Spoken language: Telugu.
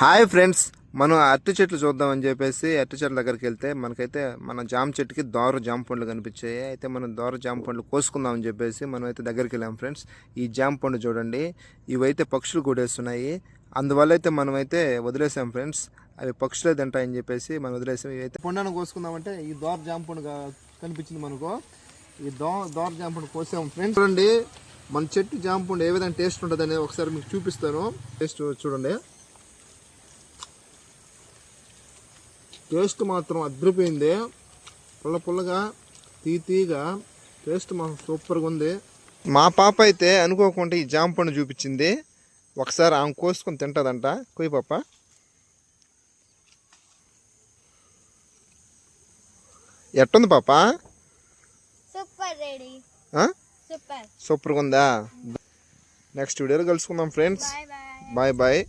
హాయ్ ఫ్రెండ్స్ మనం అరటి చెట్లు చూద్దామని చెప్పేసి అరటి చెట్ల దగ్గరికి వెళ్తే మనకైతే మన జామ చెట్టుకి దోర జామ పండ్లు కనిపించాయి. అయితే మనం దోర జామ పండ్లు కోసుకుందామని చెప్పేసి మనం అయితే దగ్గరికి వెళ్ళాం ఫ్రెండ్స్. ఈ జామ పండు చూడండి ఇవైతే పక్షులు కూడేస్తున్నాయి అందువల్ల అయితే మనం అయితే వదిలేసాం ఫ్రెండ్స్. అవి పక్షులే తింటాయని చెప్పేసి మనం వదిలేసాం. ఇవైతే పండును కోసుకుందామంటే ఈ దోర జామ పండు కనిపించింది మనకు. ఈ దో దోర జామ పండు కోసాం ఫ్రెండ్స్. చూడండి మన చెట్టు జామ పండు ఏ విధంగా టేస్ట్ ఉంటుంది ఒకసారి మీకు చూపిస్తాను. టేస్ట్ చూడండి. టేస్ట్ మాత్రం అదిరిపోయింది పుల్ల పుల్లగా తీ తీగా టేస్ట్ మాత్రం సూపర్గా ఉంది. మా పాప అయితే అనుకోకుండా ఈ జామ పండు చూపించింది. ఒకసారి ఆమె కోసుకొని తింటుందంట. కొయ్యి పాప. ఎట్టుంది పాప? Super ready. ఆ? సూపర్. సూపర్గా ఉందా? నెక్స్ట్ వీడియోలో కలుసుకుందాం ఫ్రెండ్స్. Bye bye.